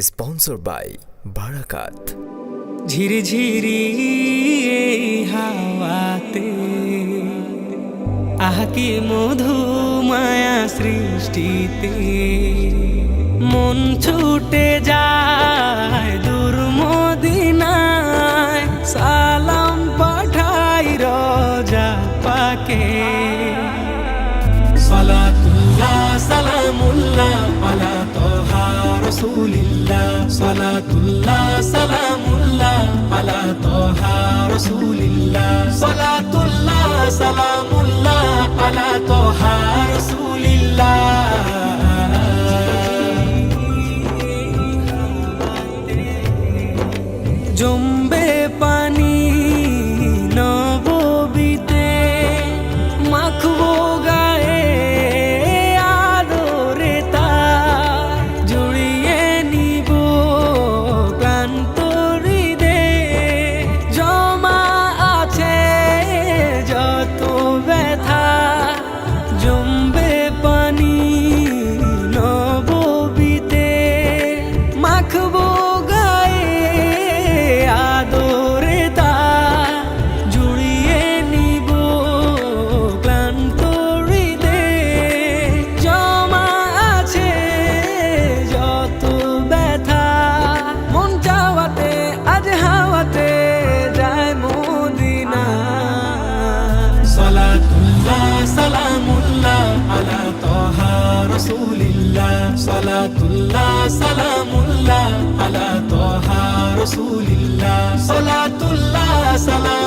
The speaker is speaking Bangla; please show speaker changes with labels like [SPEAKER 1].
[SPEAKER 1] স্পন্সর বাই বারাকাত
[SPEAKER 2] ঝিরি ঝিরি হাওয়াতে আহকি মধু মায়া সৃষ্টিতে। মন ছুটে যায় দূর মদিনায়, সালাম পাঠাই রজা পাকে। সালাতুল্লাহ, সালামুল্লাহ, পালা তোহা রসুলি। সলাতুল্লাহ সালামুল্লাহ আলা তোহা রসুলিল্লাহ। সলাতুল্লাহ সালামুল্লাহ আলা তোহা সালাতুল্লাহ সালামুল্লাহ আলা তোহা রসুলিল্লাহ। সালাতুল্লাহ সালাম